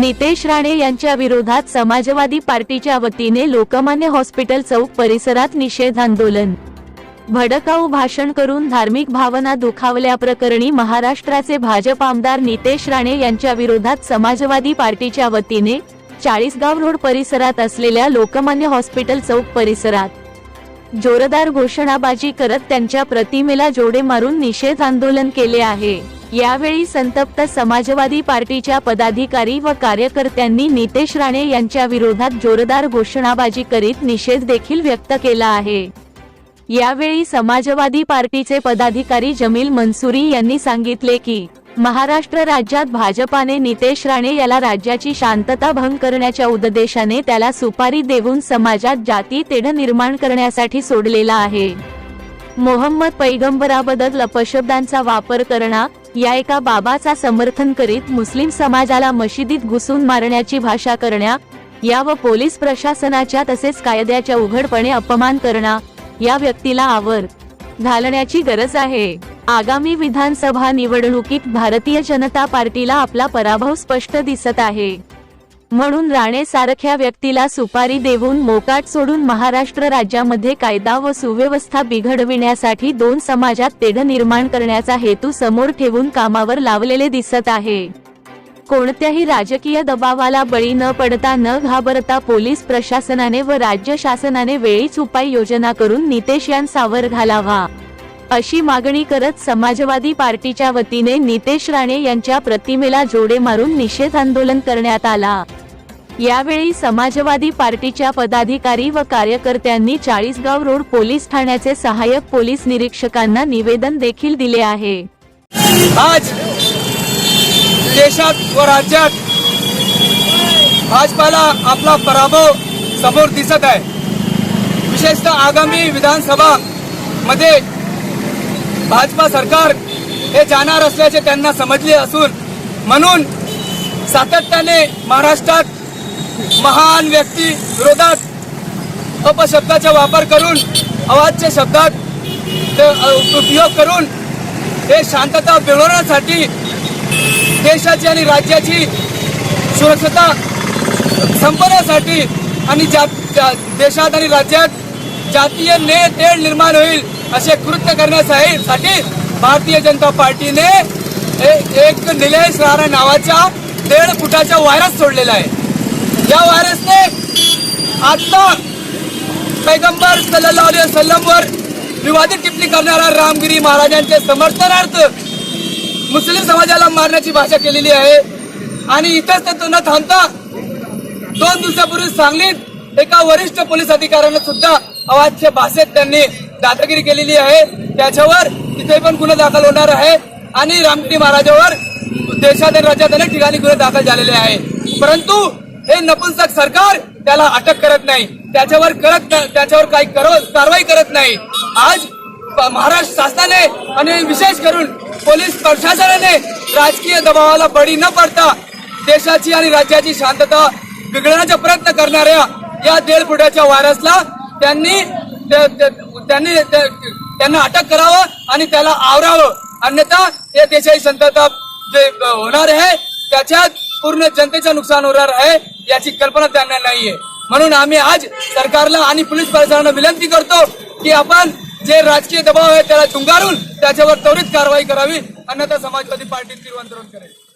नितेश राणे यांच्या विरोधात समाजवादी पार्टीच्या वतीने लोकमान्य हॉस्पिटल चौक परिसरात निषेध आंदोलन. भडकाऊ भाषण करून धार्मिक भावना दुखावल्याप्रकरणी महाराष्ट्राचे भाजप आमदार नितेश राणे यांच्या विरोधात समाजवादी पार्टीच्या वतीने चाळीसगाव रोड परिसरात असलेल्या लोकमान्य हॉस्पिटल चौक परिसरात. जोरदार घोषणाबाजी करत त्यांच्या प्रतिमेला जोडे मारून निषेध आंदोलन केले आहे. यावेळी संतप्त समाजवादी पार्टीच्या पदाधिकारी व कार्यकर्त्यांनी नितेश राणे यांच्या विरोधात जोरदार घोषणाबाजी करीत निषेध देखील व्यक्त केला आहे. यावेळी समाजवादी पार्टीचे पदाधिकारी जमील मनसुरी यांनी सांगितले की महाराष्ट्र राज्यात भाजपाने नितेश राणे याला राज्याची शांतता भंग करण्याच्या उद्देशाने त्याला सुपारी देऊन समाजात जाती तेढ निर्माण करण्यासाठी सोडलेला आहे. मोहम्मद पैगंबराबद्दल अपशब्दांचा वापर करणं या एका बाबाचा समर्थन करीत मुस्लिम समाजाला मशिदीत घुसून मारण्याची भाषा करण्या या व पोलीस प्रशासनाच्या तसेच कायद्याच्या उघडपणे अपमान करणं या व्यक्तीला आवर घालण्याची गरज आहे. आगामी विधानसभा निवडणुकीत भारतीय जनता पार्टीला आपला पराभव स्पष्ट दिसत आहे. म्हणून राणे सारख्या व्यक्तीला सुपारी देऊन मोकाट सोडून महाराष्ट्र राज्यामध्ये कायदा व सुव्यवस्था बिघडविण्यासाठी दोन समाजात तेढ निर्माण करण्याचा हेतू समोर ठेवून कामावर लावलेले दिसत आहे. कोणत्याही राजकीय दबावाला बळी न पडता न घाबरता पोलीस प्रशासनाने व राज्य शासनाने वेळीच उपाययोजना करून नितेश यांसावर घालावा. अशी मागणी करत समाजवादी पार्टीच्या वतीने नितेश राणे यांच्या प्रतिमेला जोडे मारून निषेध आंदोलन करण्यात आला. यावेळी समाजवादी पार्टीच्या पदाधिकारी व कार्यकर्त्यांनी चाळीसगाव रोड पोलीस ठाण्याचे सहाय्यक पोलीस निरीक्षकांना निवेदन देखील दिले आहे. आज देशात व राज्यात भाजपाला आपला पराभव समोर दिसत आहे. विशेषतः आगामी विधानसभा मध्ये भाजपा सरकार हे जाणार असल्याचे त्यांना समजले असून म्हणून सातत्याने महाराष्ट्रात महान व्यक्ती विरोधात अपशब्दाचा वापर करून अवाजच्या शब्दात ते, उपयोग करून हे शांतता मिळवण्यासाठी देशाची आणि राज्याची सुरक्षता संपवण्यासाठी आणि जा जा- देशात आणि राज्यात जातीय ने तेढ निर्माण होईल असे कृत्य करण्यासाठी भारतीय जनता पार्टीने एक निलेश राणा नावाच्या तेळ फुटाचा व्हायरस सोडलेला आहे. या व्हायरसने आत्ता पैगंबर सल्ला अलैहि वसल्लम विवादित टिप्पणी करणारा रामगिरी महाराजांचे समर्थनार्थ मुस्लिम समाजाला मारण्याची भाषा केलेली आहे. आणि इथंच ते न थांबता दोन दिवसापूर्वी सांगलीत एका वरिष्ठ पोलीस अधिकाऱ्यानं सुद्धा अवाच्य भाषेत त्यांनी दादागिरी केलेली आहे. त्याच्यावर तिथे पण गुन्हा दाखल होणार आहे आणि रामगिरी महाराजावर देशात आणि राज्यात अनेक ठिकाणी गुन्हे दाखल झालेले आहे. परंतु हे नपुंसक सरकार त्याला अटक करत नाही. त्याच्यावर करत त्याच्यावर काही कारवाई करत नाही. आज महाराष्ट्र शासनाने आणि विशेष करून पोलीस प्रशासनाने राजकीय दबावाला बळी न पडता देशाची आणि राज्याची शांतता बिघडण्याचा प्रयत्न करणाऱ्या या दीड व्हायरसला त्यांनी त्या- त्यांनी त्यांना अटक करावं आणि त्याला आवरावं. अन्यथा या देशाची शांतता जे होणार आहे त्याच्यात पूर्ण जनतेचं नुकसान होणार आहे याची कल्पना त्यांना नाहीये. म्हणून आम्ही आज सरकारला आणि पोलीस प्रशासनाला विनंती करतो की आपण जे राजकीय दबाव आहे त्याला झुंगारून त्याच्यावर त्वरित कारवाई करावी. अन्यथा समाजवादी पार्टी तिरुवंतरण करेल.